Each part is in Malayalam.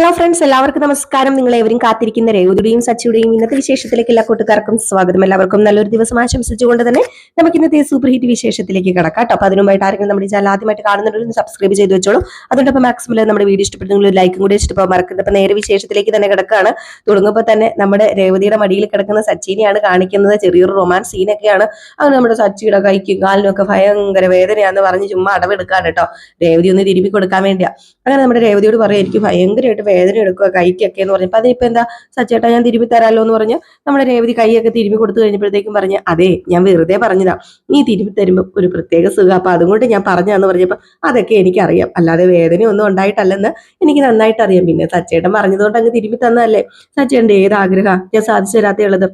ഹലോ ഫ്രണ്ട്സ് എല്ലാവർക്കും നമസ്കാരം. നിങ്ങൾ ഏവരും കാത്തിരിക്കുന്ന രേവതിയുടെയും സച്ചിയുടെയും ഇന്നത്തെ വിശേഷത്തിലേക്ക് എല്ലാ കൂട്ടുകാർക്കും സ്വാഗതം. എല്ലാവർക്കും നല്ലൊരു ദിവസം ആശംസിച്ചുകൊണ്ട് തന്നെ നമുക്ക് ഇന്നത്തെ സൂപ്പർ ഹിറ്റ് വിശേഷത്തിലേക്ക് കിടക്കാം കേട്ടോ. അപ്പൊ അതിനുമായിട്ട് ആരെങ്കിലും നമ്മുടെ ചാനൽ ആദ്യമായിട്ട് കാണുന്നുണ്ടെങ്കിൽ സബ്സ്ക്രൈബ് ചെയ്ത് വെച്ചോളൂ. അതുകൊണ്ടപ്പോൾ മാക്സിമം നമ്മുടെ വീഡിയോ ഇഷ്ടപ്പെട്ടെങ്കിൽ ലൈക്കും കൂടി ഇഷ്ടപ്പോൾ മറക്കരുത്. അപ്പൊ നേരെ വിശേഷത്തിലേക്ക് തന്നെ കിടക്കുകയാണ്. തുടങ്ങുമ്പോൾ തന്നെ നമ്മുടെ രേവതിയുടെ മടിയിൽ കിടക്കുന്ന സച്ചിനെയാണ് കാണിക്കുന്നത്. ചെറിയൊരു റൊമാൻസ് സീനൊക്കെയാണ് അങ്ങനെ നമ്മുടെ സച്ചിയുടെ കൈക്കും കാലിനൊക്കെ ഭയങ്കര വേദനയാന്ന് പറഞ്ഞ് ചുമ്മാ അടവെടുക്കാൻ കേട്ടോ. രേവതി ഒന്ന് തിരുമ്പി കൊടുക്കാൻ വേണ്ടിയാ. അങ്ങനെ നമ്മുടെ രേവതിയോട് പറയും എനിക്ക് ഭയങ്കരമായിട്ട് വേദന എടുക്കുക കൈക്കൊക്കെ എന്ന് പറഞ്ഞപ്പോൾ അതിനിപ്പോൾ എന്താ? സച്ചേട്ടാ ഞാൻ തിരുമ്പി തരാമല്ലോ എന്ന് പറഞ്ഞ് നമ്മുടെ രേവതി കൈയൊക്കെ തിരുമ്പി കൊടുത്തു കഴിഞ്ഞപ്പോഴത്തേക്കും പറഞ്ഞ് അതെ ഞാൻ വെറുതെ പറഞ്ഞതാ. നീ തിരുമ്പി തരുമ്പോൾ ഒരു പ്രത്യേക സുഖം. അപ്പൊ അതുകൊണ്ട് ഞാൻ പറഞ്ഞാന്ന് പറഞ്ഞപ്പോൾ അതൊക്കെ എനിക്കറിയാം. അല്ലാതെ വേദനയൊന്നും ഉണ്ടായിട്ടല്ലെന്ന് എനിക്ക് നന്നായിട്ട് അറിയാം. പിന്നെ സച്ചേട്ടൻ പറഞ്ഞതുകൊണ്ട് അങ്ങ് തിരുമ്പി തന്നതല്ലേ? സച്ചേട്ടന്റെ ഏത് ആഗ്രഹം? ഞാൻ സാധിച്ചു തരാത്തയുള്ളത്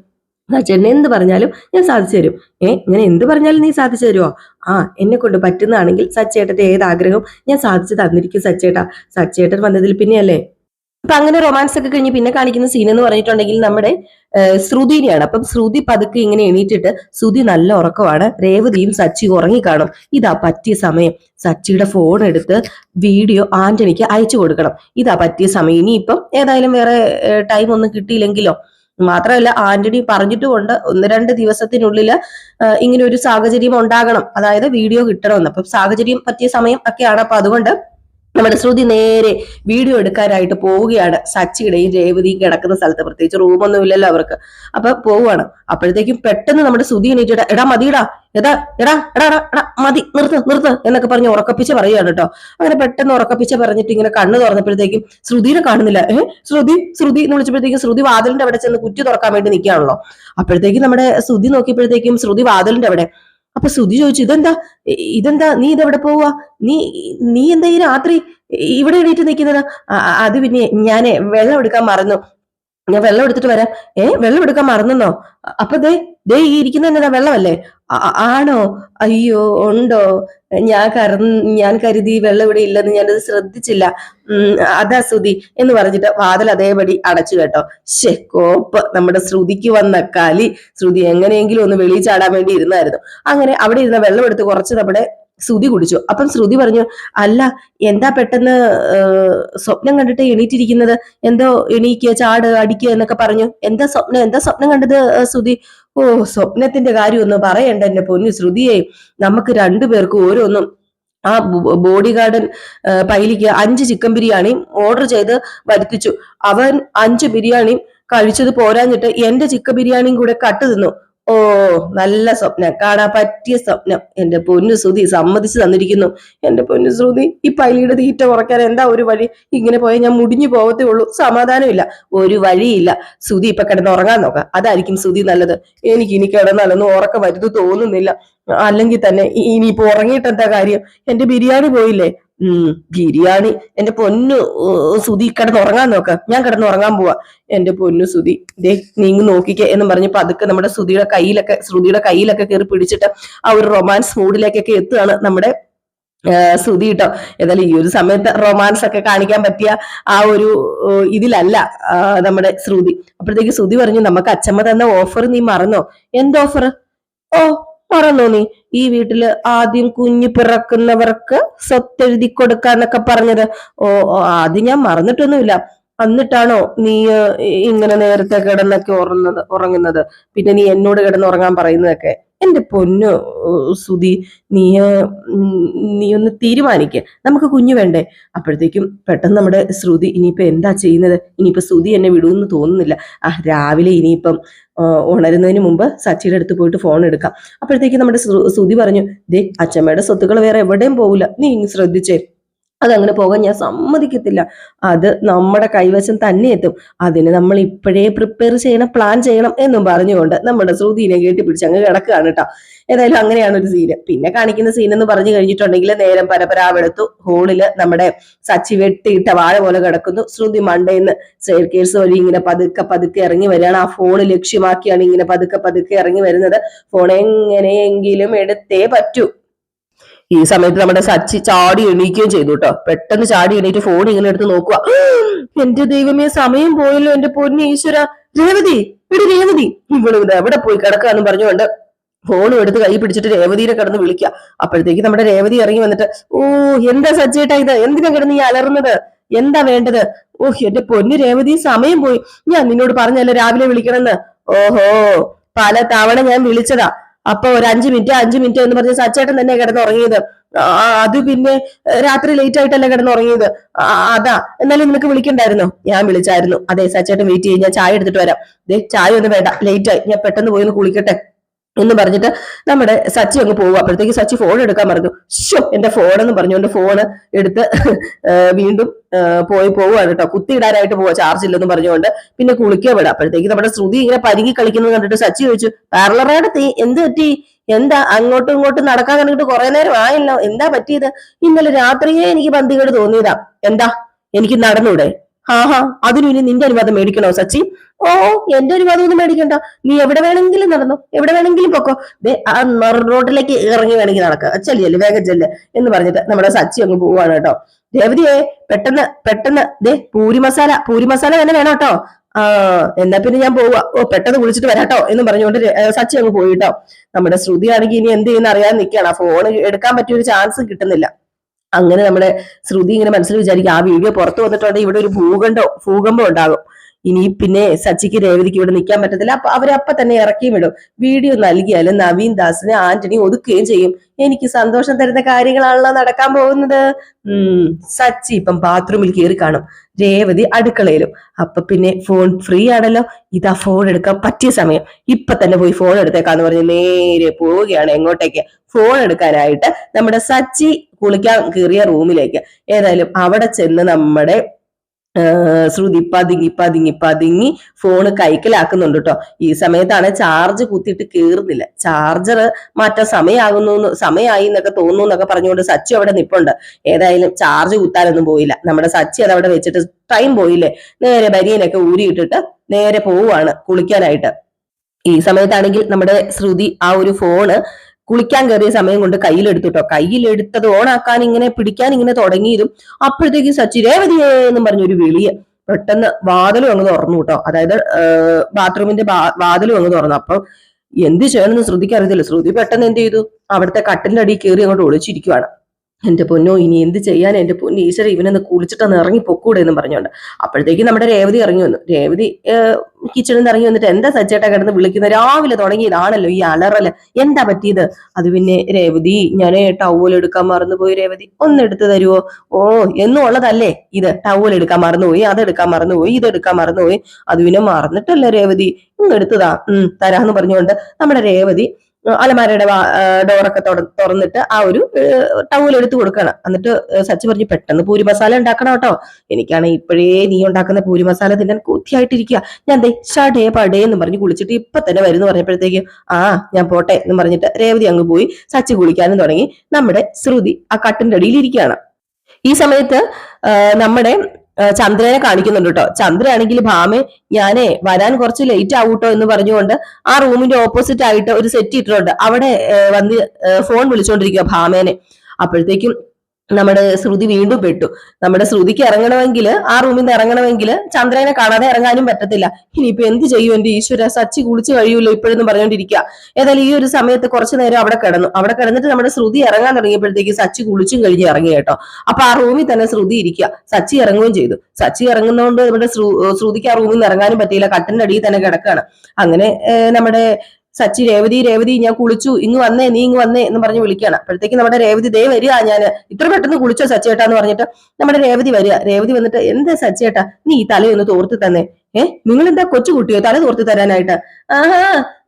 സച്ചേട്ടൻ എന്ത് പറഞ്ഞാലും ഞാൻ സാധിച്ചു തരും. ഏ ഞാൻ എന്ത് പറഞ്ഞാലും നീ സാധിച്ചു തരുമോ ആ എന്നെ കൊണ്ട് പറ്റുന്നതാണെങ്കിൽ സച്ചേട്ടന്റെ ഏത് ആഗ്രഹവും ഞാൻ സാധിച്ചു തന്നിരിക്കും സച്ചേട്ടാ. സച്ചേട്ടൻ വന്നതിൽ പിന്നെയല്ലേ? അപ്പൊ അങ്ങനെ റൊമാൻസ് ഒക്കെ കഴിഞ്ഞ് പിന്നെ കാണിക്കുന്ന സീൻ എന്ന് പറഞ്ഞിട്ടുണ്ടെങ്കിൽ നമ്മുടെ ശ്രുതിനെയാണ്. അപ്പം ശ്രുതി പതുക്കെ ഇങ്ങനെ എണീറ്റിട്ട് ശ്രുതി നല്ല ഉറക്കമാണ്. രേവതിയും സച്ചി ഉറങ്ങിക്കാണും. ഇതാ പറ്റിയ സമയം. സച്ചിയുടെ ഫോൺ എടുത്ത് വീഡിയോ ആന്റണിക്ക് അയച്ചു കൊടുക്കണം. ഇതാ പറ്റിയ സമയം. ഇനിയിപ്പം ഏതായാലും വേറെ ടൈം ഒന്നും കിട്ടിയില്ലെങ്കിലോ? മാത്രമല്ല ആന്റണി പറഞ്ഞിട്ടുമുണ്ട് ഒന്ന് രണ്ട് ദിവസത്തിനുള്ളിൽ ഇങ്ങനെ ഒരു സാഹചര്യം ഉണ്ടാകണം. അതായത് വീഡിയോ കിട്ടണമെന്ന്. അപ്പൊ സാഹചര്യം പറ്റിയ സമയം ഒക്കെയാണ്. അപ്പൊ അതുകൊണ്ട് നമ്മുടെ ശ്രുതി നേരെ വീഡിയോ എടുക്കാനായിട്ട് പോവുകയാണ്. സച്ചിയുടെയും രേവതിയും കിടക്കുന്ന സ്ഥലത്ത്. പ്രത്യേകിച്ച് റൂമൊന്നും ഇല്ലല്ലോ അവർക്ക്. അപ്പൊ പോവുകയാണ്. അപ്പോഴത്തേക്കും പെട്ടെന്ന് നമ്മുടെ ശ്രുതി എണീറ്റിട എടാ മതിടാ എടാ എടാ എടാ എടാ എടാ മതി നിർത്ത് നിർത്ത് എന്നൊക്കെ പറഞ്ഞ് ഉറക്കപ്പിച്ച് പറയുകയാണ് കേട്ടോ. അങ്ങനെ പെട്ടെന്ന് ഉറക്കപ്പിച്ച് പറഞ്ഞിട്ട് ഇങ്ങനെ കണ്ണ് തുറന്നപ്പോഴത്തേക്കും ശ്രുതിനെ കാണുന്നില്ല. ഏഹ് ശ്രുതി ശ്രുതി എന്ന് വിളിച്ചപ്പോഴത്തേക്കും ശ്രുതി വാതിലിന്റെ അവിടെ ചെന്ന് കുറ്റി തുറക്കാൻ വേണ്ടി നിൽക്കുകയാണല്ലോ. അപ്പോഴത്തേക്കും നമ്മുടെ ശ്രുതി നോക്കിയപ്പോഴത്തേക്കും ശ്രുതി വാതിലിന്റെ അവിടെ അപ്പൊ ശ്രുതി ചോദിച്ചു ഇതെന്താ? ഇതെന്താ? നീ ഇതെവിടെ പോവാ? നീ നീ എന്താ ഈ രാത്രി ഇവിടെ എണീറ്റ് നിൽക്കുന്നത്? അത് പിന്നെ ഞാനേ വെള്ളം എടുക്കാൻ മറന്നു. ഞാൻ വെള്ളം എടുത്തിട്ട് വരാം. ഏ? വെള്ളം എടുക്കാൻ മറന്നെന്നോ അപ്പൊ ദേ ദേ ഈ ഇരിക്കുന്ന എന്നതാ വെള്ളമല്ലേ? ആണോ? അയ്യോ ഉണ്ടോ? ഞാൻ കര ഞാൻ കരുതി വെള്ളം ഇവിടെ ഇല്ലെന്ന് ഞാനത് ശ്രദ്ധിച്ചില്ല. അതാ ശ്രുതി എന്ന് പറഞ്ഞിട്ട് വാതിൽ അതേപടി അടച്ചു കേട്ടോ. ശെക്കോപ്പ് കോപ്പ്. നമ്മുടെ ശ്രുതിക്ക് വന്ന കാലി. ശ്രുതി എങ്ങനെയെങ്കിലും ഒന്ന് വെളിയിൽ ചാടാൻ വേണ്ടി ഇരുന്നായിരുന്നു. അങ്ങനെ അവിടെ ഇരുന്ന വെള്ളം എടുത്ത് കുറച്ച് നമ്മുടെ ശ്രുതി കുടിച്ചു. അപ്പം ശ്രുതി പറഞ്ഞു അല്ല എന്താ പെട്ടെന്ന് സ്വപ്നം കണ്ടിട്ട് എണീറ്റിരിക്കുന്നത്? എന്തോ എണീക്കുക ചാട് അടിക്കുക എന്നൊക്കെ പറഞ്ഞു. എന്താ സ്വപ്നം? എന്താ സ്വപ്നം കണ്ടത് ശ്രുതി? ഓ സ്വപ്നത്തിന്റെ കാര്യം ഒന്ന് പറയണ്ട എന്റെ പൊന്നു ശ്രുതിയെ. നമുക്ക് രണ്ടുപേർക്കും ഓരോന്നും ആ ബോഡി ഗാർഡൻ പൈലിക്ക് അഞ്ച് ചിക്കൻ ബിരിയാണി ഓർഡർ ചെയ്ത് വരുത്തിച്ചു. അവൻ അഞ്ച് ബിരിയാണി കഴിച്ചത് പോരാഞ്ഞിട്ട് എന്റെ ചിക്കൻ ബിരിയാണിയും കൂടെ കട്ട് തിന്നു. ഓ നല്ല സ്വപ്നം. കാണാൻ പറ്റിയ സ്വപ്നം. എന്റെ പൊന്നു ശ്രുതി സമ്മതിച്ചു തന്നിരിക്കുന്നു. എന്റെ പൊന്നു ശ്രുതി ഈ പൈലിയുടെ തീറ്റ കുറയ്ക്കാൻ എന്താ ഒരു വഴി? ഇങ്ങനെ പോയാൽ ഞാൻ മുടിഞ്ഞു പോകത്തേ ഉള്ളൂ. സമാധാനമില്ല. ഒരു വഴിയില്ല. ശ്രുതി ഇപ്പൊ കിടന്ന് ഉറങ്ങാൻ നോക്കാം. അതായിരിക്കും ശ്രുതി നല്ലത്. എനിക്ക് ഇനി കിടന്നാലൊന്നും ഉറക്കം വരുത് തോന്നുന്നില്ല. അല്ലെങ്കിൽ തന്നെ ഇനിയിപ്പോ ഉറങ്ങിയിട്ട് എന്താ കാര്യം? എന്റെ ബിരിയാണി പോയില്ലേ? ഉം ബിരിയാണി. എന്റെ പൊന്നു സുതി കിടന്ന് ഉറങ്ങാൻ നോക്ക. ഞാൻ കിടന്ന് ഉറങ്ങാൻ പോവാ. എന്റെ പൊന്നു സുധി ദേ നീങ്ങ് നോക്കിക്കേ എന്ന് പറഞ്ഞ് പതുക്കെ നമ്മുടെ സുധിയുടെ കയ്യിലൊക്കെ ശ്രുതിയുടെ കയ്യിലൊക്കെ കയറി പിടിച്ചിട്ട് ആ ഒരു റൊമാൻസ് മൂഡിലേക്കൊക്കെ എത്തുകയാണ് നമ്മുടെ ശ്രുതി കേട്ടോ ഏതായാലും ഈ ഒരു സമയത്ത് റൊമാൻസ് ഒക്കെ കാണിക്കാൻ പറ്റിയ ആ ഒരു ഇതിലല്ല നമ്മുടെ ശ്രുതി. അപ്പോഴത്തേക്ക് ശ്രുതി പറഞ്ഞു നമുക്ക് അച്ഛമ്മ തന്ന ഓഫർ നീ മറന്നോ? എന്ത് ഓഫർ ഓ മറന്നോ നീ ഈ വീട്ടിൽ ആദ്യം കുഞ്ഞു പിറക്കുന്നവർക്ക് സ്വത്തെഴുതി കൊടുക്കാന്നൊക്കെ പറഞ്ഞത്. ഓ അത് ഞാൻ മറന്നിട്ടൊന്നുമില്ല. എന്നിട്ടാണോ നീ ഇങ്ങനെ നേരത്തെ കിടന്നൊക്കെ ഉറങ്ങുന്നത് ഉറങ്ങുന്നത്? പിന്നെ നീ എന്നോട് കിടന്ന് ഉറങ്ങാൻ പറയുന്നതൊക്കെ. എന്റെ പൊന്നു സുതി നീ നീ ഒന്ന് തീരുമാനിക്കുക നമുക്ക് കുഞ്ഞു വേണ്ടേ? അപ്പോഴത്തേക്കും പെട്ടെന്ന് നമ്മുടെ ശ്രുതി ഇനിയിപ്പോ എന്താ ചെയ്യുന്നത്? ഇനിയിപ്പോ ശ്രുതി എന്നെ വിടുമെന്ന് തോന്നുന്നില്ല. ആ രാവിലെ ഇനിയിപ്പം ഉണരുന്നതിന് മുമ്പ് സച്ചിയുടെ അടുത്ത് പോയിട്ട് ഫോൺ എടുക്കാം. അപ്പോഴത്തേക്ക് നമ്മുടെ ശ്രു- ശ്രുതി പറഞ്ഞു ദേ അച്ഛമ്മയുടെ സ്വത്തുക്കൾ വേറെ എവിടെയും പോകില്ല നീ ഇങ്ങ് ശ്രദ്ധിച്ചേ. അതങ്ങനെ പോകാൻ ഞാൻ സമ്മതിക്കത്തില്ല. അത് നമ്മുടെ കൈവശം തന്നെ എത്തും. അതിന് നമ്മൾ ഇപ്പോഴേ പ്രിപ്പയർ ചെയ്യണം പ്ലാൻ ചെയ്യണം എന്നും പറഞ്ഞുകൊണ്ട് നമ്മുടെ ശ്രുതിനെ കെട്ടിപ്പിടിച്ച് അങ്ങ് കിടക്കുകയാണ് കേട്ടോ. ഏതായാലും അങ്ങനെയാണ് ഒരു സീന് പിന്നെ കാണിക്കുന്ന സീൻ എന്ന് പറഞ്ഞു കഴിഞ്ഞിട്ടുണ്ടെങ്കിൽ നേരം പരപരാവെടുത്തു. ഹോളിൽ നമ്മുടെ സച്ചി വെട്ടിയിട്ട വാഴ പോലെ കിടക്കുന്നു. ശ്രുതി മണ്ടേന്ന് സ്റ്റെയർ വഴി ഇങ്ങനെ പതുക്കെ പതുക്കെ ഇറങ്ങി വരികയാണ്. ആ ഫോൺ ലക്ഷ്യമാക്കിയാണ് ഇങ്ങനെ പതുക്കെ പതുക്കെ ഇറങ്ങി വരുന്നത്. ഫോൺ എങ്ങനെയെങ്കിലും എടുത്തേ പറ്റൂ. ഈ സമയത്ത് നമ്മുടെ സച്ചി ചാടി എണീക്കുകയും ചെയ്തു കേട്ടോ. പെട്ടെന്ന് ചാടി എണീറ്റ് ഫോൺ ഇങ്ങനെ എടുത്ത് നോക്കുക. എന്റെ ദൈവമേ സമയം പോയല്ലോ എന്റെ പൊന്നു ഈശ്വര. രേവതി ഇവിടെ രേവതി. ഇവൾ എവിടെ പോയി കിടക്കാന്ന് പറഞ്ഞുകൊണ്ട് ഫോണും എടുത്ത് കൈ പിടിച്ചിട്ട് രേവതിയെ കിടന്ന് വിളിക്കുക. അപ്പോഴത്തേക്ക് നമ്മുടെ രേവതി ഇറങ്ങി വന്നിട്ട് ഓ എന്താ സച്ചേട്ടാ ഇത്? എന്തിനാ കിടന്ന് ഈ അലറുന്നത്? എന്താ വേണ്ടത്? ഓഹ് എന്റെ പൊന്നു രേവതി സമയം പോയി. ഞാൻ നിന്നോട് പറഞ്ഞല്ലോ രാവിലെ വിളിക്കണമെന്ന്. ഓഹോ പല തവണ ഞാൻ വിളിച്ചതാ. അപ്പൊ ഒരു അഞ്ചു മിനിറ്റ് അഞ്ചു മിനിറ്റ് എന്ന് പറഞ്ഞ് സച്ചേട്ടൻ തന്നെ കിടന്നുറങ്ങിയത്. അത് പിന്നെ രാത്രി ലേറ്റ് ആയിട്ടല്ലേ കിടന്നുറങ്ങിയത്. അതാ. എന്നാലും നിനക്ക് വിളിക്കണ്ടായിരുന്നോ? ഞാൻ വിളിച്ചായിരുന്നു. അതെ സച്ചേട്ടൻ വെയിറ്റ് ചെയ്യും. ഞാൻ ചായ എടുത്തിട്ട് വരാം. ദേ ചായ ഒന്നും വേണ്ട. ലേറ്റ് ആയി. ഞാൻ പെട്ടെന്ന് പോയി ഒന്ന് കുളിക്കട്ടെ. എന്ന് പറഞ്ഞിട്ട് നമ്മുടെ സച്ചി അങ്ങ് പോകും അപ്പോഴത്തേക്ക് സച്ചി ഫോൺ എടുക്കാൻ പറഞ്ഞു ഷോ എന്റെ ഫോൺ എന്ന് പറഞ്ഞുകൊണ്ട് ഫോൺ എടുത്ത് വീണ്ടും പോയി പോവുകയാണ് കേട്ടോ. കുത്തിയിടാനായിട്ട് പോവാ ചാർജ് ഇല്ലെന്ന് പറഞ്ഞുകൊണ്ട് പിന്നെ കുളിക്കുക വിടാം. അപ്പോഴത്തേക്ക് നമ്മുടെ ശ്രുതി ഇങ്ങനെ പരുങ്ങി കളിക്കുന്നത് കണ്ടിട്ട് സച്ചി ചോദിച്ചു പാർലറയുടെ തീ എന്ത് പറ്റി? എന്താ അങ്ങോട്ടും ഇങ്ങോട്ടും നടക്കാൻ കണ്ടിട്ട് കുറെ നേരം ആയല്ലോ? എന്താ പറ്റിയത്? ഇന്നലെ രാത്രിയെ എനിക്ക് പന്തികേട് തോന്നിയതാ. എന്താ? എനിക്ക് നടന്നൂടെ? ഹാ ഹാ അതിനു ഇനി നിന്റെ അനുവാദം മേടിക്കണോ സച്ചി? ഓ എന്റെ അനുവാദം ഒന്നും മേടിക്കണ്ട. നീ എവിടെ വേണമെങ്കിലും നടന്നോ? എവിടെ വേണമെങ്കിലും പൊക്കോ? ആ റോഡിലേക്ക് ഇറങ്ങി വേണമെങ്കിൽ നടക്കുക ചെല്ലിയല്ലേ വേഗം ചെല്ല് എന്ന് പറഞ്ഞിട്ട് നമ്മുടെ സച്ചി അങ്ങ് പോവാണ് കേട്ടോ. രേവതിയെ പെട്ടെന്ന് പെട്ടെന്ന് ദേ പൂരി മസാല പൂരി മസാല തന്നെ വേണം കേട്ടോ. ആ എന്നാ പിന്നെ ഞാൻ പോവാ. ഓ പെട്ടെന്ന് വിളിച്ചിട്ട് വരാട്ടോ എന്ന് പറഞ്ഞുകൊണ്ട് സച്ചി അങ്ങ് പോയിട്ടോ നമ്മുടെ ശ്രുതി ആണെങ്കിൽ ഇനി എന്ത് ചെയ്യുന്ന അറിയാൻ നിൽക്കുകയാണ് ആ ഫോൺ എടുക്കാൻ പറ്റിയ ഒരു ചാൻസ് കിട്ടുന്നില്ല. അങ്ങനെ നമ്മുടെ ശ്രുതി ഇങ്ങനെ മനസ്സിൽ വിചാരിക്കും ആ വീഡിയോ പുറത്തു വന്നിട്ടുണ്ടെങ്കിൽ ഇവിടെ ഒരു ഭൂഖണ്ഡോ ഭൂകമ്പം ഉണ്ടാകും. ഇനി പിന്നെ സച്ചിക്ക് രേവതിക്ക് ഇവിടെ നിൽക്കാൻ പറ്റത്തില്ല. അപ്പൊ അവരപ്പ തന്നെ ഇറക്കിയും വിടും. വീഡിയോ നൽകിയാലും നവീൻ ദാസിനെ ആന്റണി ഒതുക്കുകയും ചെയ്യും. എനിക്ക് സന്തോഷം തരുന്ന കാര്യങ്ങളാണല്ലോ നടക്കാൻ പോകുന്നത്. ഉം സച്ചി ഇപ്പം ബാത്റൂമിൽ കയറി കാണും. രേവതി അടുക്കളയിലും. അപ്പൊ പിന്നെ ഫോൺ ഫ്രീ ആണല്ലോ. ഇതാ ഫോൺ എടുക്കാൻ പറ്റിയ സമയം. ഇപ്പൊ തന്നെ പോയി ഫോൺ എടുത്തേക്കാന്ന് പറഞ്ഞ് നേരെ പോവുകയാണ് എങ്ങോട്ടേക്ക്. ഫോൺ എടുക്കാനായിട്ട് നമ്മുടെ സച്ചി കുളിക്കാൻ കയറിയ റൂമിലേക്ക്. ഏതായാലും അവിടെ ചെന്ന് നമ്മുടെ ശ്രുതി പതുങ്ങി പതുങ്ങി പതുങ്ങി ഫോണ് കൈക്കലാക്കുന്നുണ്ട് കേട്ടോ ഈ സമയത്താണ് ചാർജ് കുത്തിയിട്ട് കീറുന്നില്ല. ചാർജർ മാറ്റാൻ സമയമാകുന്നു സമയമായി എന്നൊക്കെ തോന്നുന്നു എന്നൊക്കെ പറഞ്ഞുകൊണ്ട് സച്ചി അവിടെ നിപ്പുണ്ട്. ഏതായാലും ചാർജ് കുത്താനൊന്നും പോയില്ല. നമ്മുടെ സച്ചി അത് അവിടെ വെച്ചിട്ട് ടൈം പോയില്ലേ? നേരെ ബരിയനൊക്കെ ഊരിയിട്ടിട്ട് നേരെ പോവുകയാണ് കുളിക്കാനായിട്ട്. ഈ സമയത്താണെങ്കിൽ നമ്മുടെ ശ്രുതി ആ ഒരു ഫോണ് കുളിക്കാൻ കയറിയ സമയം കൊണ്ട് കയ്യിലെടുത്തുട്ടോ. കയ്യിലെടുത്തത് ഓണാക്കാൻ ഇങ്ങനെ പിടിക്കാൻ ഇങ്ങനെ തുടങ്ങിയതും അപ്പോഴത്തേക്ക് സച്ചി രേവതിയേ പറഞ്ഞൊരു വിളിയെ. പെട്ടെന്ന് വാതിലും അങ്ങ് തുറന്നു കേട്ടോ അതായത് ബാത്റൂമിന്റെ വാതിലും അങ്ങ് തുറന്നു. അപ്പൊ എന്ത് ചെയ്യണമെന്ന് ശ്രുതിക്ക് അറിയത്തില്ല. ശ്രുതി പെട്ടെന്ന് എന്ത് ചെയ്തു? അവിടുത്തെ കട്ടിലിന്റെ അടിയിൽ കയറി അങ്ങോട്ട് ഒളിച്ചിരിക്കുവാണ്. എന്റെ പൊന്നോ ഇനി എന്ത് ചെയ്യാൻ? എന്റെ പൊന്നു ഈശ്വര ഇവനൊന്ന് കുളിച്ചിട്ടൊന്ന് ഇറങ്ങി പൊക്കൂടെ എന്ന് പറഞ്ഞുകൊണ്ട് അപ്പോഴത്തേക്ക് നമ്മുടെ രേവതി ഇറങ്ങി വന്നു. രേവതി കിച്ചണിൽ നിന്ന് ഇറങ്ങി വന്നിട്ട് എന്താ സച്ചേട്ടാ കിടന്ന് വിളിക്കുന്നത് രാവിലെ തുടങ്ങിയതാണല്ലോ ഈ അലറൽ. എന്താ പറ്റിയത്? അത് പിന്നെ രേവതി ഞാൻ ടവൽ എടുക്കാൻ മറന്നുപോയി രേവതി. ഒന്ന് എടുത്തു തരുവോ? ഓ എന്നും ഉള്ളതല്ലേ ഇത്. ടവൽ എടുക്കാൻ മറന്നുപോയി അതെടുക്കാൻ മറന്നുപോയി ഇതെടുക്കാൻ മറന്നുപോയി. അത് പിന്നെ മറന്നിട്ടല്ലേ രേവതി? ഇന്ന് എടുത്തതാ. ഉം തരാന്ന് പറഞ്ഞുകൊണ്ട് നമ്മുടെ രേവതി അലമാരയുടെ ഡോറൊക്കെ തുറന്നിട്ട് ആ ഒരു ടവൽ എടുത്തു കൊടുക്കണം. എന്നിട്ട് സച്ച് പറഞ്ഞു പെട്ടെന്ന് പൂരി മസാല ഉണ്ടാക്കണം കേട്ടോ. എനിക്കാണ് ഇപ്പോഴേ നീ ഉണ്ടാക്കുന്ന പൂരി മസാല തിന്നാൻ കൊത്തിയായിട്ടിരിക്കുക ഞാൻ ദേ ഷടേ പടേ എന്ന് പറഞ്ഞ് കുളിച്ചിട്ട് ഇപ്പൊ തന്നെ വരും എന്ന് പറഞ്ഞപ്പോഴത്തേക്ക് ആ ഞാൻ പോട്ടെ എന്ന് പറഞ്ഞിട്ട് രേവതി അങ്ങ് പോയി സച്ചി കുളിക്കാനും തുടങ്ങി. നമ്മുടെ ശ്രുതി ആ കട്ടിന്റെ അടിയിൽ ഇരിക്കുകയാണ്. ഈ സമയത്ത് നമ്മുടെ ചന്ദ്രനെ കാണിക്കുന്നുണ്ട് കേട്ടോ ചന്ദ്രനാണെങ്കിൽ ഭാമേ ഞാനേ വരാൻ കുറച്ച് ലേറ്റ് ആവൂട്ടോ എന്ന് പറഞ്ഞുകൊണ്ട് ആ റൂമിന്റെ ഓപ്പോസിറ്റ് ആയിട്ട് ഒരു സെറ്റ് ഇട്ടിട്ടുണ്ട്. അവിടെ വന്ന് ഫോൺ വിളിച്ചോണ്ടിരിക്കുക ഭാമേനെ. അപ്പോഴത്തേക്കും നമ്മുടെ ശ്രുതി വീണ്ടും പെട്ടു. നമ്മുടെ ശ്രുതിക്ക് ഇറങ്ങണമെങ്കിൽ ആ റൂമിൽ നിന്ന് ഇറങ്ങണമെങ്കിൽ ചന്ദ്രനെ കാണാതെ ഇറങ്ങാനും പറ്റത്തില്ല. ഇനിയിപ്പോ എന്ത് ചെയ്യും എന്റെ ഈശ്വര? സച്ചി കുളിച്ച് കഴിയൂല്ലോ ഇപ്പോഴെന്ന് പറഞ്ഞുകൊണ്ടിരിക്കുക ഏതായാലും ഈ ഒരു സമയത്ത് കുറച്ചു നേരം അവിടെ കിടന്നു. അവിടെ കിടന്നിട്ട് നമ്മുടെ ശ്രുതി ഇറങ്ങാൻ തുടങ്ങിയപ്പോഴത്തേക്ക് സച്ചി കുളിച്ചും കഴിഞ്ഞ് ഇറങ്ങി കേട്ടോ. അപ്പൊ ആ റൂമിൽ തന്നെ ശ്രുതി ഇരിക്കുക സച്ചി ഇറങ്ങുകയും ചെയ്തു. സച്ചി ഇറങ്ങുന്നതുകൊണ്ട് നമ്മുടെ ശ്രു- ശ്രുതിക്ക് ആ റൂമിൽ നിന്ന് ഇറങ്ങാനും പറ്റിയില്ല. കട്ടിന്റെ അടിയിൽ തന്നെ കിടക്കുകയാണ് അങ്ങനെ നമ്മുടെ സച്ചി രേവതി രേവതി ഞാൻ കുളിച്ചു ഇങ്ങ് വന്നേ നീ ഇങ്ങ് വന്നേ എന്ന് പറഞ്ഞ് വിളിക്കുകയാണ്. അപ്പോഴത്തേക്ക് നമ്മുടെ രേവതി ദേ വരിക ഞാൻ ഇത്ര പെട്ടെന്ന് കുളിച്ചോ സച്ചേട്ടാ എന്ന് പറഞ്ഞിട്ട് നമ്മുടെ രേവതി വരിക. രേവതി വന്നിട്ട് എന്താ സച്ചേട്ടാ നീ ഈ തലയൊന്ന് തോർത്തി തന്നെ. ഏഹ് നിങ്ങൾ എന്താ കൊച്ചു കുട്ടിയോ? തല തോർത്തി തരാനായിട്ട്. ആഹാ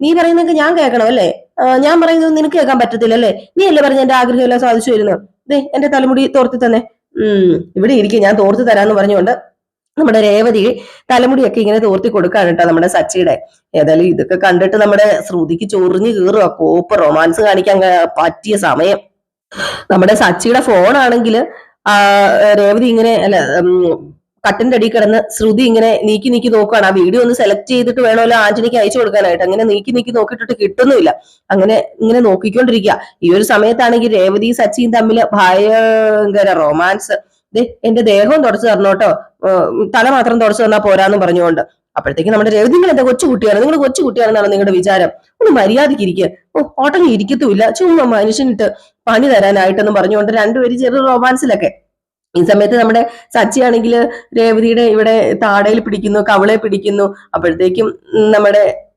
നീ പറയുന്നൊക്കെ ഞാൻ കേൾക്കണം അല്ലേ? ഞാൻ പറയുന്നത് നിനക്ക് കേൾക്കാൻ പറ്റത്തില്ല അല്ലേ നീ അല്ലേ പറഞ്ഞ എന്റെ ആഗ്രഹം എല്ലാം സാധിച്ചു വരുന്നു ദേ എന്റെ തലമുടി തോർത്തി തന്നെ. ഉം ഇവിടെ ഇരിക്കും ഞാൻ തോർത്ത് തരാന്ന് പറഞ്ഞുകൊണ്ട് നമ്മുടെ രേവതി തലമുടിയൊക്കെ ഇങ്ങനെ തോർത്തി കൊടുക്കാണ് കേട്ടോ നമ്മുടെ സച്ചിയുടെ. ഏതായാലും ഇതൊക്കെ കണ്ടിട്ട് നമ്മുടെ ശ്രുതിക്ക് ചൊറിഞ്ഞു കീറുക കോപ്പ് റൊമാൻസ് കാണിക്കാൻ പറ്റിയ സമയം. നമ്മുടെ സച്ചിയുടെ ഫോണാണെങ്കിൽ രേവതി ഇങ്ങനെ അല്ല കട്ടിന്റെ അടി കിടന്ന് ശ്രുതി ഇങ്ങനെ നീക്കി നീക്കി നോക്കുകയാണ് ആ വീഡിയോ ഒന്ന് സെലക്ട് ചെയ്തിട്ട് വേണമല്ലോ ആന്റണിക്ക് അയച്ചു കൊടുക്കാനായിട്ട്? അങ്ങനെ നീക്കി നീക്കി നോക്കിയിട്ടിട്ട് കിട്ടുന്നില്ല അങ്ങനെ ഇങ്ങനെ നോക്കിക്കൊണ്ടിരിക്കുക. ഈ ഒരു സമയത്താണെങ്കിൽ രേവതി സച്ചിയും തമ്മിൽ ഭയങ്കര റൊമാൻസ് എന്റെ ദേഹവും തുടച്ചു തരണം കേട്ടോ. തല മാത്രം തുടച്ചു തന്നാ പോരാന്ന് പറഞ്ഞുകൊണ്ട്. അപ്പോഴത്തേക്ക് നമ്മുടെ രവി നിങ്ങൾ എന്താ കൊച്ചു കുട്ടിയാണ്? നിങ്ങൾ കൊച്ചു കുട്ടിയാണെന്നാണ് നിങ്ങളുടെ വിചാരം. ഒന്ന് മര്യാദയ്ക്ക് ഇരിക്കുക ഓ ഓട്ടങ്ങി ഇരിക്കത്തുമില്ല. ചുമ്മാ മനുഷ്യനിട്ട് പണി തരാനായിട്ടെന്ന് പറഞ്ഞുകൊണ്ട് രണ്ടുപേരും ചെറിയ റൊമാൻസിലൊക്കെ. ഈ സമയത്ത് നമ്മുടെ സച്ചിയാണെങ്കിൽ രേവതിയുടെ ഇവിടെ താടയിൽ പിടിക്കുന്നു കവളെ പിടിക്കുന്നു. അപ്പോഴത്തേക്കും നമ്മുടെ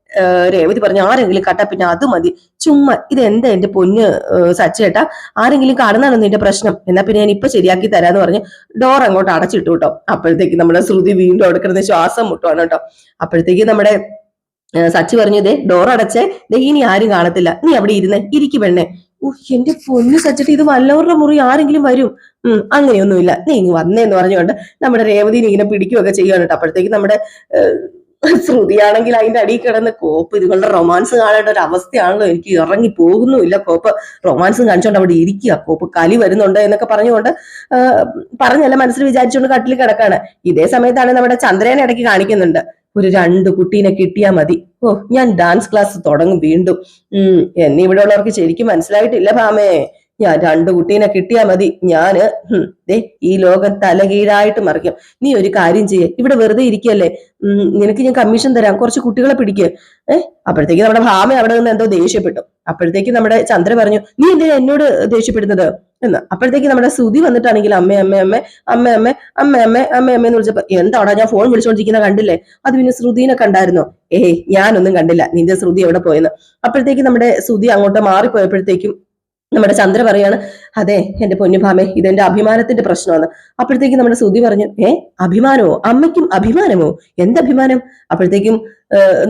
രേവതി പറഞ്ഞു ആരെങ്കിലും കട്ടാ പിന്നെ അത് മതി. ചുമ്മാ ഇത് എന്താ എന്റെ പൊന്ന് സച്ചേട്ടാ? ആരെങ്കിലും കാണുന്നതാണോ നിന്റെ പ്രശ്നം? എന്നാ പിന്നെ ഞാൻ ഇപ്പൊ ശരിയാക്കി തരാന്ന് പറഞ്ഞ് ഡോർ അങ്ങോട്ട് അടച്ചിട്ടു കേട്ടോ അപ്പോഴത്തേക്ക് നമ്മുടെ ശ്രുതി വീണ്ടും എടുക്കുന്ന ശ്വാസം മുട്ടുവാണ് കേട്ടോ അപ്പോഴത്തേക്ക് നമ്മുടെ സച്ചി പറഞ്ഞു ദേ ഡോർ അടച്ചേ. ദേ ഇനി ആരും കാണത്തില്ല. നീ അവിടെ ഇരുന്ന് ഇരിക്കു പെണ്ണേ. ഓ എന്റെ പൊന്നു സച്ചിട്ട് ഇത് വല്ലവരുടെ മുറി ആരെങ്കിലും വരും. ഉം അങ്ങനെയൊന്നുമില്ല. നീ ഇങ്ങ് വന്നേന്ന് പറഞ്ഞുകൊണ്ട് നമ്മുടെ രേവതിനെ ഇങ്ങനെ പിടിക്കുകയൊക്കെ ചെയ്യുകയാണ് കേട്ടോ അപ്പോഴത്തേക്ക് നമ്മുടെ ശ്രുതിയാണെങ്കിൽ അതിന്റെ അടിയിൽ കിടന്ന് കോപ്പ് ഇതുങ്ങളുടെ റൊമാൻസ് കാണേണ്ട ഒരു അവസ്ഥയാണല്ലോ. എനിക്ക് ഇറങ്ങി പോകുന്നുമില്ല കോപ്പ്. റൊമാൻസും കാണിച്ചുകൊണ്ട് അവിടെ ഇരിക്കുക. കോപ്പ് കലി വരുന്നുണ്ട് എന്നൊക്കെ പറഞ്ഞുകൊണ്ട് പറഞ്ഞല്ല മനസ്സിൽ വിചാരിച്ചുകൊണ്ട് കട്ടിൽ കിടക്കാണ്. ഇതേ സമയത്താണ് നമ്മുടെ ചന്ദ്രനെ ഇടയ്ക്ക് കാണിക്കുന്നുണ്ട്. ഒരു രണ്ട് കുട്ടീനെ കിട്ടിയാ മതി. ഓ ഞാൻ ഡാൻസ് ക്ലാസ് തുടങ്ങും വീണ്ടും. ഉം എന്നെ ഇവിടെ ഉള്ളവർക്ക് ശരിക്കും മനസ്സിലായിട്ടില്ല ഭാമേ. ഞാൻ രണ്ടു കുട്ടീനെ കിട്ടിയാ മതി. ഞാൻ ദേ ഈ ലോകം തലകീഴായിട്ട് മറിക്കും. നീ ഒരു കാര്യം ചെയ്യേ. ഇവിടെ വെറുതെ ഇരിക്കല്ലേ? നിനക്ക് ഞാൻ കമ്മീഷൻ തരാം. കുറച്ച് കുട്ടികളെ പിടിക്ക്. ഏഹ് അപ്പോഴത്തേക്ക് നമ്മുടെ ഭാമ അവിടെ നിന്ന് എന്തോ ദേഷ്യപ്പെട്ടു. അപ്പോഴത്തേക്ക് നമ്മുടെ ചന്ദ്ര പറഞ്ഞു നീ എന്തിനാ എന്നോട് ദേഷ്യപ്പെടുന്നത്? എന്ന്. അപ്പോഴത്തേക്ക് നമ്മുടെ സുതി വന്നിട്ടാണെങ്കിൽ അമ്മ അമ്മ അമ്മ അമ്മ അമ്മ അമ്മ അമ്മ അമ്മ അമ്മ എന്ന് വിളിച്ചപ്പോ എന്താടാ ഞാൻ ഫോൺ വിളിച്ചോണ്ടിരിക്കുന്ന കണ്ടില്ലേ? അത് പിന്നെ ശ്രുതിനെ കണ്ടായിരുന്നോ? ഏയ് ഞാനൊന്നും കണ്ടില്ല. നിന്റെ ശ്രുതി എവിടെ പോയെന്ന്? അപ്പോഴത്തേക്ക് നമ്മുടെ സുതി അങ്ങോട്ട് മാറിപ്പോയപ്പോഴത്തേക്കും നമ്മുടെ ചന്ദ്ര പറയാണ് അതെ എന്റെ പൊന്നുഭാമേ ഇതെന്റെ അഭിമാനത്തിന്റെ പ്രശ്നമാണ്. അപ്പോഴത്തേക്കും നമ്മുടെ സുതി പറഞ്ഞു ഏ അഭിമാനമോ? അമ്മയ്ക്കും അഭിമാനമോ? എന്തഭിമാനം? അപ്പോഴത്തേക്കും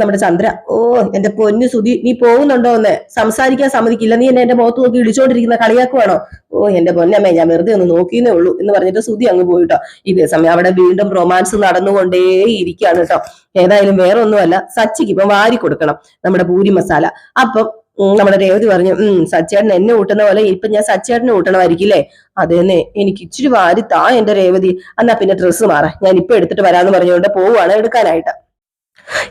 നമ്മുടെ ചന്ദ്ര ഓ എന്റെ പൊന്നു സുധി നീ പോകുന്നുണ്ടോ എന്ന് സംസാരിക്കാൻ സമ്മതിക്കില്ല. നീ എന്നെ എന്റെ മുഖത്ത് നോക്കി ഇടിച്ചോണ്ടിരിക്കുന്ന കളിയാക്കുവാണോ? ഓ എന്റെ പൊന്നമ്മേ ഞാൻ വെറുതെ ഒന്ന് നോക്കിയെന്നേ ഉള്ളൂ എന്ന് പറഞ്ഞിട്ട് സുധി അങ്ങ് പോയിട്ടോ ഇതേ സമയം അവിടെ വീണ്ടും റൊമാൻസ് നടന്നുകൊണ്ടേ ഇരിക്കുകയാണ് കേട്ടോ. ഏതായാലും വേറെ ഒന്നുമല്ല സച്ചിക്ക് ഇപ്പം വാരി കൊടുക്കണം നമ്മുടെ പൂരി മസാല. അപ്പം നമ്മുടെ രേവതി പറഞ്ഞു ഉം സച്ചേട്ടൻ എന്നെ ഊട്ടുന്ന പോലെ ഇപ്പൊ ഞാൻ സച്ചേട്ടനെ ഊട്ടണമായിരിക്കില്ലേ തന്നെ. എനിക്ക് ഇച്ചിരി വാരി താ എന്റെ രേവതി. എന്നാ പിന്നെ ഡ്രസ്സ് മാറാം. ഞാൻ ഇപ്പൊ എടുത്തിട്ട് വരാന്ന് പറഞ്ഞുകൊണ്ട് പോവാണ് എടുക്കാനായിട്ട്.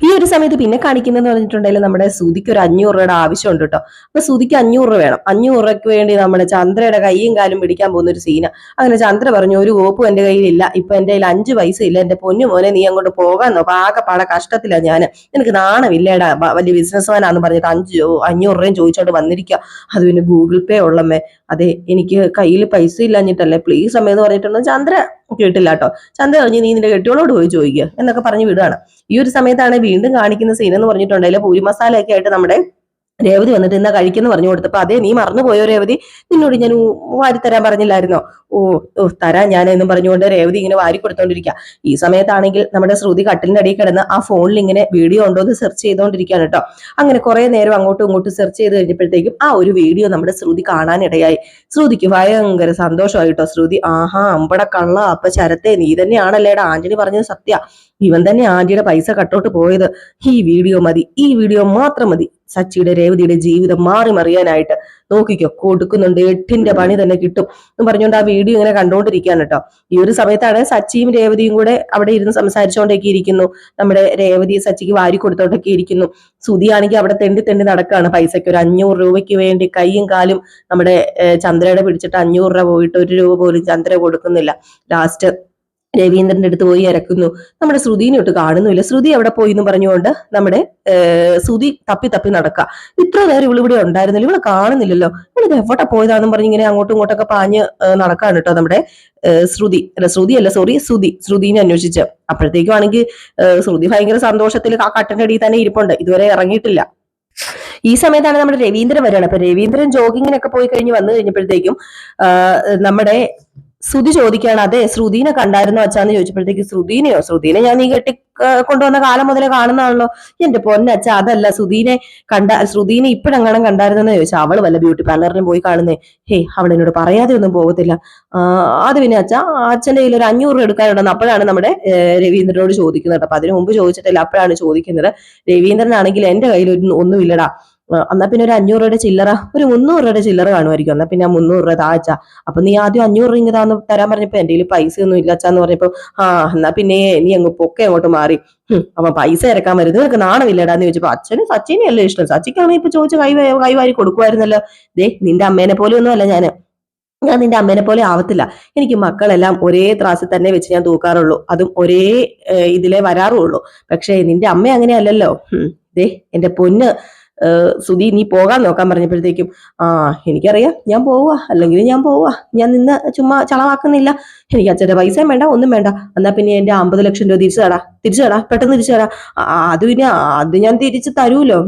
ഈ ഒരു സമയത്ത് പിന്നെ കാണിക്കുന്നതെന്ന് പറഞ്ഞിട്ടുണ്ടെങ്കിൽ നമ്മുടെ സുതിക്ക് ഒരു അഞ്ഞൂറ് രൂപയുടെ ആവശ്യമുണ്ട് കേട്ടോ. അപ്പൊ സുതിക്ക് അഞ്ഞൂറ് രൂപ വേണം. അഞ്ഞൂറ് രൂപയ്ക്ക് വേണ്ടി നമ്മുടെ ചന്ദ്രയുടെ കൈയും കാലും പിടിക്കാൻ പോകുന്ന ഒരു സീന അങ്ങനെ ചന്ദ്ര പറഞ്ഞു ഒരു കോപ്പും എന്റെ കയ്യിലില്ല. ഇപ്പൊ എന്റെ കയ്യിൽ അഞ്ച് പൈസ ഇല്ല. എന്റെ പൊന്നു മോനെ നീ അങ്ങോട്ട് പോകാൻ നോക്കാം ആകെ പാടെ കഷ്ടത്തിലാ ഞാൻ എനിക്ക് നാണമില്ലേടാ വലിയ ബിസിനസ്മാനാന്ന് പറഞ്ഞിട്ട് അഞ്ച് അഞ്ഞൂറ് രൂപയും ചോദിച്ചോണ്ട് വന്നിരിക്കുക അത് പിന്നെ ഗൂഗിൾ പേ ഉള്ളമ്മേ. അതെ എനിക്ക് കയ്യിൽ പൈസ ഇല്ലാഞ്ഞിട്ടല്ലേ? പ്ലീസ് അമ്മയെന്ന് പറഞ്ഞിട്ടുണ്ടെങ്കിൽ ചന്ദ്ര? കേട്ടില്ല കേട്ടോ ചന്ത കഴിഞ്ഞ് നീ നിന്റെ കെട്ടിയോളോട് പോയി ചോദിക്കുക എന്നൊക്കെ പറഞ്ഞ് വിടുകയാണ് ഈ ഒരു സമയത്താണ് വീണ്ടും കാണിക്കുന്ന സീൻ എന്ന് പറഞ്ഞിട്ടുണ്ടെങ്കിൽ പൂരി മസാല ഒക്കെ ആയിട്ട് നമ്മുടെ രേവതി വന്നിട്ട് ഇന്നാ കഴിക്കുന്നു പറഞ്ഞു കൊടുത്തപ്പോ അതെ നീ മറന്നു പോയോ രേവതി? നിന്നോട് ഞാൻ വാരി തരാൻ പറഞ്ഞില്ലായിരുന്നോ? ഓ ഓ തരാ ഞാൻ എന്നും പറഞ്ഞുകൊണ്ട് രേവതി ഇങ്ങനെ വാരി കൊടുത്തോണ്ടിരിക്കുക ഈ സമയത്താണെങ്കിൽ നമ്മുടെ ശ്രുതി കട്ടിലിന്റെ അടിയിൽ കിടന്ന് ആ ഫോണിൽ ഇങ്ങനെ വീഡിയോ ഉണ്ടോ എന്ന് സെർച്ച് ചെയ്തുകൊണ്ടിരിക്കുകയാണ് കേട്ടോ അങ്ങനെ കുറെ നേരം അങ്ങോട്ടും ഇങ്ങോട്ടും സെർച്ച് ചെയ്ത് കഴിഞ്ഞപ്പോഴത്തേക്കും ആ ഒരു വീഡിയോ നമ്മുടെ ശ്രുതി കാണാനിടയായി. ശ്രുതിക്ക് ഭയങ്കര സന്തോഷമായി കേട്ടോ ശ്രുതി ആഹാ അമ്പട കള്ള അപ്പൊ ശരത്തെ നീ തന്നെയാണല്ലേടാ ആന്റണി പറഞ്ഞത് സത്യ. ഇവൻ തന്നെ ആന്റിയുടെ പൈസ കട്ടോട്ട് പോയത്. ഈ വീഡിയോ മതി ഈ വീഡിയോ മാത്രം മതി. സച്ചിയുടെ രേവതിയുടെ ജീവിതം മാറി മറിയാനായിട്ട് നോക്കിക്കോ. കൊടുക്കുന്നുണ്ട് എട്ടിന്റെ പണി തന്നെ കിട്ടും എന്ന് പറഞ്ഞുകൊണ്ട് ആ വീഡിയോ ഇങ്ങനെ കണ്ടുകൊണ്ടിരിക്കുകയാണ് കേട്ടോ. ഈ ഒരു സമയത്താണ് സച്ചിയും രേവതിയും കൂടെ അവിടെ ഇരുന്ന് സംസാരിച്ചുകൊണ്ടൊക്കെ ഇരിക്കുന്നു നമ്മുടെ രേവതി സച്ചിക്ക് വാരി കൊടുത്തോണ്ടൊക്കെ ഇരിക്കുന്നു സുതിയാണെങ്കിൽ അവിടെ തെണ്ടി തെണ്ടി നടക്കുകയാണ് പൈസയ്ക്ക്. ഒരു അഞ്ഞൂറ് രൂപയ്ക്ക് വേണ്ടി കൈയും കാലും നമ്മുടെ ചന്ദ്രയുടെ പിടിച്ചിട്ട് അഞ്ഞൂറ് രൂപ പോയിട്ട് ഒരു രൂപ പോലും ചന്ദ്ര കൊടുക്കുന്നില്ല. ലാസ്റ്റ് രവീന്ദ്രന്റെ അടുത്ത് പോയി ഇറക്കുന്നു നമ്മുടെ ശ്രുതിനെ ഒട്ട് കാണുന്നില്ല ശ്രുതി എവിടെ പോയി എന്ന് പറഞ്ഞുകൊണ്ട് നമ്മുടെ ശ്രുതി തപ്പി തപ്പി നടക്കുക ഇത്ര നേരം ഇവിടെ ഇവിടെ ഉണ്ടായിരുന്നില്ല. ഇവിടെ കാണുന്നില്ലല്ലോ. ഇവളിത് എവിടെ പോയതാന്നും പറഞ്ഞ് ഇങ്ങനെ അങ്ങോട്ടും ഇങ്ങോട്ടൊക്കെ പാഞ്ഞ് നടക്കാണ് കേട്ടോ നമ്മുടെ ശ്രുതി. അല്ല ശ്രുതി അല്ല സോറി ശ്രുതി. ശ്രുതിനെ അന്വേഷിച്ച്. അപ്പോഴത്തേക്കും ആണെങ്കിൽ ശ്രുതി ഭയങ്കര സന്തോഷത്തിൽ ആ കട്ടന്റെ അടിയിൽ തന്നെ ഇരിപ്പുണ്ട്. ഇതുവരെ ഇറങ്ങിയിട്ടില്ല. ഈ സമയത്താണ് നമ്മുടെ രവീന്ദ്രൻ വരികയാണ്. അപ്പൊ രവീന്ദ്രൻ ജോഗിങ്ങിനൊക്കെ പോയി കഴിഞ്ഞ് വന്നു കഴിഞ്ഞപ്പോഴത്തേക്കും നമ്മുടെ ശ്രുതി ചോദിക്കുകയാണ് അതെ ശ്രുതിനെ കണ്ടായിരുന്നോ അച്ഛാന്ന് ചോദിച്ചപ്പോഴത്തേക്ക് ശ്രുതിനെയോ? ശ്രുതിനെ ഞാൻ നീ കെട്ടി കൊണ്ടുവന്ന കാലം മുതലേ കാണുന്നതാണല്ലോ. എന്റെ പൊന്നച്ഛ അതല്ല ശ്രുതിനെ കണ്ട ശ്രുതിനെ ഇപ്പോഴെങ്ങാനും കണ്ടായിരുന്നെന്ന് ചോദിച്ചാൽ അവൾ വല്ല ബ്യൂട്ടി പാർലറിന് പോയി കാണുന്നേ. ഹേ അവൾ എന്നോട് പറയാതെ ഒന്നും പോകത്തില്ല. അത് പിന്നെ അച്ഛ അച്ഛന്റെ കയ്യിൽ ഒരു അഞ്ഞൂറ് രൂപ എടുക്കാനുണ്ടെന്ന് അപ്പോഴാണ് നമ്മുടെ രവീന്ദ്രനോട് ചോദിക്കുന്നത്. അപ്പൊ അതിനു മുമ്പ് ചോദിച്ചിട്ടില്ല അപ്പോഴാണ് ചോദിക്കുന്നത് രവീന്ദ്രനാണെങ്കിൽ എന്റെ കയ്യിൽ ഒന്നും ഒന്നുമില്ലടാ. എന്നാ പിന്നെ ഒരു അഞ്ഞൂറ് രൂപയുടെ ചില്ലറ ഒരു മുന്നൂറ് രൂപയുടെ ചില്ലറ കാണുമായിരിക്കും. എന്നാ പിന്നെ മുന്നൂറ് രൂപ താച്ച അപ്പൊ നീ ആദ്യം അഞ്ഞൂറ് രൂപ താന്ന് തരാൻ പറഞ്ഞപ്പോ എന്റെ പൈസ ഒന്നും ഇല്ല അച്ഛാന്ന് പറഞ്ഞപ്പോ ആ എന്നാ പിന്നെ നീ അങ്ങ് പൊക്കെ അങ്ങോട്ട് മാറി. അപ്പൊ പൈസ ഇറക്കാൻ വരുന്നത് നിനക്ക് നാണമില്ലടാന്ന് ചോദിച്ചപ്പോ അച്ഛനും സച്ചിനെ അല്ലേ ഇഷ്ടം. സച്ചിക്കാണെങ്കിൽ ഇപ്പൊ ചോദിച്ച കൈ കൈവാരി കൊടുക്കുമായിരുന്നല്ലോ. ദേ നിന്റെ അമ്മേനെ പോലെ ഒന്നും അല്ല ഞാൻ. ഞാൻ നിന്റെ അമ്മേനെ പോലെ ആവത്തില്ല. എനിക്ക് മക്കളെല്ലാം ഒരേ ത്രാസിൽ തന്നെ വെച്ച് ഞാൻ തൂക്കാറുള്ളൂ. അതും ഒരേ ഇതിലേ വരാറുള്ളൂ. പക്ഷേ നിന്റെ അമ്മ അങ്ങനെയല്ലല്ലോ. ദേ എന്റെ പൊന്ന് സുധി നീ പോകാൻ നോക്കാൻ പറഞ്ഞപ്പോഴത്തേക്കും ആ എനിക്കറിയാം ഞാൻ പോവാ അല്ലെങ്കിൽ ഞാൻ പോവാ ഞാൻ നിന്ന് ചുമ്മാ ചളവാക്കുന്നില്ല എനിക്ക് അച്ഛന്റെ പൈസയും വേണ്ട ഒന്നും വേണ്ട എന്നാ പിന്നെ എന്റെ അമ്പത് ലക്ഷം രൂപ തിരിച്ചു തടാ തിരിച്ചു തടാ പെട്ടെന്ന് തിരിച്ചു തടാ അത് പിന്നെ അത് ഞാൻ തിരിച്ചു തരൂലോ?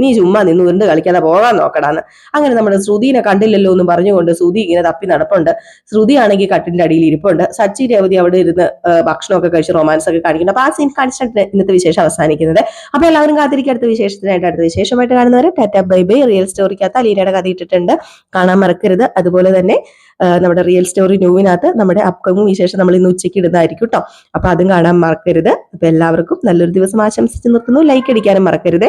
നീ ചുമ്മാ നിന്ന് ഉരുണ്ട് കളിക്കാതെ പോകാൻ നോക്കടാന്ന്. അങ്ങനെ നമ്മുടെ ശ്രുതിനെ കണ്ടില്ലല്ലോ എന്ന് പറഞ്ഞുകൊണ്ട് ശ്രുതി ഇങ്ങനെ തപ്പി നടപ്പുണ്ട്. ശ്രുതി ആണെങ്കിൽ കട്ടിന്റെ അടിയിൽ ഇരിപ്പുണ്ട്. സച്ചി രേവതി അവിടെ ഇരുന്ന് ഭക്ഷണമൊക്കെ കഴിച്ച് റൊമാൻസ് ഒക്കെ കാണിക്കുന്നുണ്ട്. അപ്പൊ ആ സീൻ കാണിച്ചിട്ട് ഇന്നത്തെ വിശേഷം അവസാനിക്കുന്നത്. അപ്പൊ എല്ലാവരും കാത്തിരിക്കും അടുത്ത വിശേഷത്തിനായിട്ട് അടുത്ത വിശേഷമായിട്ട് കാണുന്നവർ ടാറ്റ ബൈ ബൈ റിയൽ സ്റ്റോറിക്കകത്ത് അലീനയുടെ കഥ ഇട്ടിട്ടുണ്ട്. കാണാൻ മറക്കരുത്. അതുപോലെ തന്നെ നമ്മുടെ റിയൽ സ്റ്റോറി ന്യൂവിനകത്ത് നമ്മുടെ അപ്കമിങ് വിശേഷം നമ്മൾ ഇന്ന് ഉച്ചയ്ക്ക് ഇടുന്നതായിരിക്കും കേട്ടോ അപ്പൊ അതും കാണാൻ മറക്കരുത്. അപ്പൊ എല്ലാവർക്കും നല്ലൊരു ദിവസം ആശംസിച്ച് നിർത്തുന്നു. ലൈക്ക് അടിക്കാനും മറക്കരുത്.